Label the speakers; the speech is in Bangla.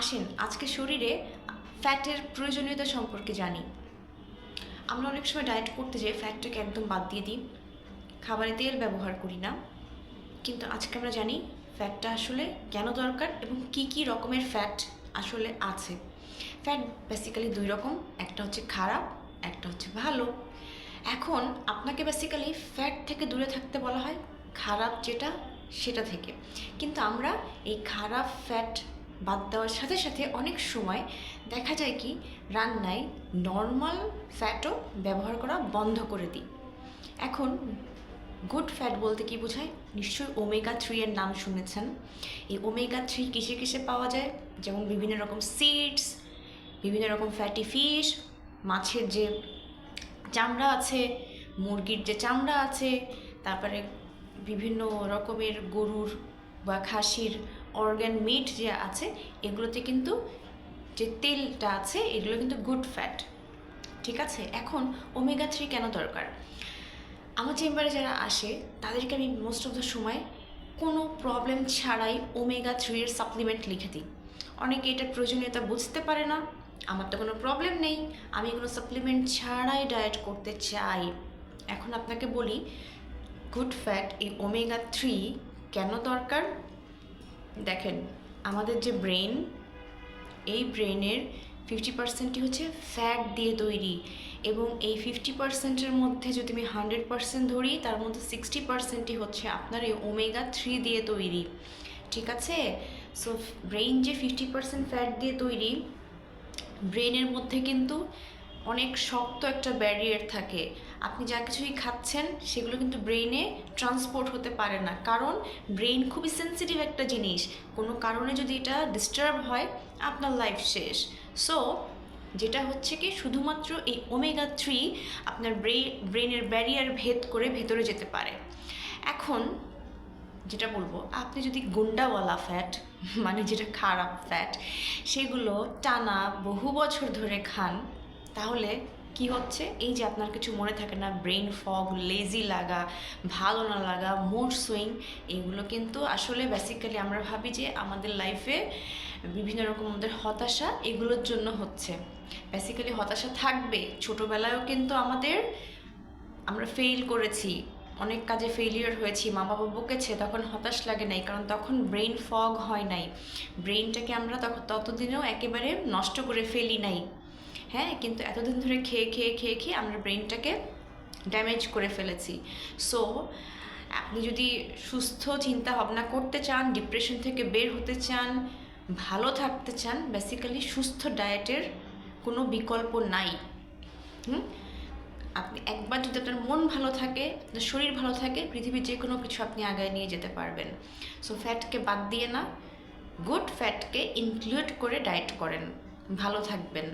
Speaker 1: আসেন, আজকে শরীরে ফ্যাটের প্রয়োজনীয়তা সম্পর্কে জানি। আমরা অনেক সময় ডায়েট করতে যাই ফ্যাটটাকে একদম বাদ দিয়ে দিই। খাবারে তেল ব্যবহার করি না। কিন্তু আজকে আমরা জানি ফ্যাটটা আসলে কেন দরকার এবং কি কি রকমের ফ্যাট আসলে আছে। ফ্যাট বেসিক্যালি দুই রকম, একটা হচ্ছে খারাপ, একটা হচ্ছে ভালো। এখন আপনাকে বেসিক্যালি ফ্যাট থেকে দূরে থাকতে বলা হয়, খারাপ যেটা সেটা থেকে। কিন্তু আমরা এই খারাপ ফ্যাট বাদ দেওয়ার সাথে সাথে অনেক সময় দেখা যায় কি, রান্নায় নর্মাল ফ্যাটও ব্যবহার করা বন্ধ করে দিই। এখন গুড ফ্যাট বলতে কি বোঝায়? নিশ্চয়ই ওমেগা থ্রি এর নাম শুনেছেন। এই ওমেগা থ্রি কিসে কিসে পাওয়া যায়? যেমন বিভিন্ন রকম সিডস বিভিন্ন রকম ফ্যাটি ফিশ মাছের যে চামড়া আছে, মুরগির যে চামড়া আছে, তারপরে বিভিন্ন রকমের গরুর বা খাসির অর্গ্যান মিট যে আছে, এগুলোতে কিন্তু যে তেলটা আছে, এগুলো কিন্তু গুড ফ্যাট ঠিক আছে? এখন ওমেগা থ্রি কেন দরকার? আমার চেম্বারে যারা আসে, তাদেরকে আমি মোস্ট অফ দ্য সময় কোনো প্রবলেম ছাড়াই ওমেগা থ্রি এর সাপ্লিমেন্ট লিখে দিই। অনেকে এটার প্রয়োজনীয়তা বুঝতে পারে না, আমার তো কোনো প্রবলেম নেই, আমি কোনো সাপ্লিমেন্ট ছাড়াই ডায়েট করতে চাই। এখন আপনাকে বলি গুড ফ্যাট এই ওমেগা থ্রি কেন দরকার? দেখেন, আমাদের যে ব্রেন এই ব্রেনের ফিফটি পার্সেন্টই হচ্ছে ফ্যাট দিয়ে তৈরি এবং এই ফিফটি পার্সেন্টের মধ্যে যদি আমি হান্ড্রেড পার্সেন্ট ধরি, তার মধ্যে সিক্সটি পার্সেন্টই হচ্ছে আপনার এই ওমেগা থ্রি দিয়ে তৈরি। ঠিক আছে? সো ব্রেন যে ফিফটি পার্সেন্ট ফ্যাট দিয়ে তৈরি ব্রেনের মধ্যে কিন্তু অনেক শক্ত একটা ব্যারিয়ার থাকে। আপনি যা কিছুই খাচ্ছেন, সেগুলো কিন্তু ব্রেইনে ট্রান্সপোর্ট হতে পারে না। কারণ ব্রেইন খুবই সেন্সিটিভ একটা জিনিস। কোনো কারণে যদি এটা ডিস্টার্ব হয়, আপনার লাইফ শেষ। সো যেটা হচ্ছে কি, শুধুমাত্র এই ওমেগা থ্রি আপনার ব্রেনের ব্যারিয়ার ভেদ করে ভেতরে যেতে পারে। এখন, যেটা বলব, আপনি যদি গুন্ডাওয়ালা ফ্যাট মানে যেটা খারাপ ফ্যাট সেগুলো টানা বহু বছর ধরে খান তাহলে কি হচ্ছে? এই যে আপনার কিছু মনে থাকে না ব্রেন ফগ লেজি লাগা, ভালো না লাগা মুড সুইং এগুলো কিন্তু আসলে বেসিক্যালি আমরা ভাবি যে আমাদের লাইফে বিভিন্ন রকম আমাদের হতাশা এগুলোর জন্য হচ্ছে। বেসিক্যালি হতাশা থাকবে। ছোটোবেলায়ও কিন্তু আমাদের, আমরা ফেল করেছি। অনেক কাজে ফেলিয়ার হয়েছি। মা বাবা বকেছে, তখন হতাশ লাগে নাই, কারণ তখন ব্রেন ফগ হয় নাই। ব্রেনটাকে আমরা তখন ততদিনেও একেবারে নষ্ট করে ফেলি নাই। হ্যাঁ কিন্তু এতদিন ধরে খেয়ে খেয়ে খেয়ে খেয়ে আমরা ব্রেনটাকে ড্যামেজ করে ফেলেছি। সো আপনি যদি সুস্থ চিন্তা ভাবনা করতে চান ডিপ্রেশন থেকে বের হতে চান, ভালো থাকতে চান বেসিক্যালি সুস্থ ডায়েটের কোনো বিকল্প নাই। হুম? আপনি একবার যদি আপনার মন ভালো থাকে, আপনার শরীর ভালো থাকে, পৃথিবীর যে কোনো কিছু আপনি আগায় নিয়ে যেতে পারবেন। সো ফ্যাটকে বাদ দিয়ে না গুড ফ্যাটকে ইনক্লুড করে ডায়েট করেন। ভালো থাকবেন।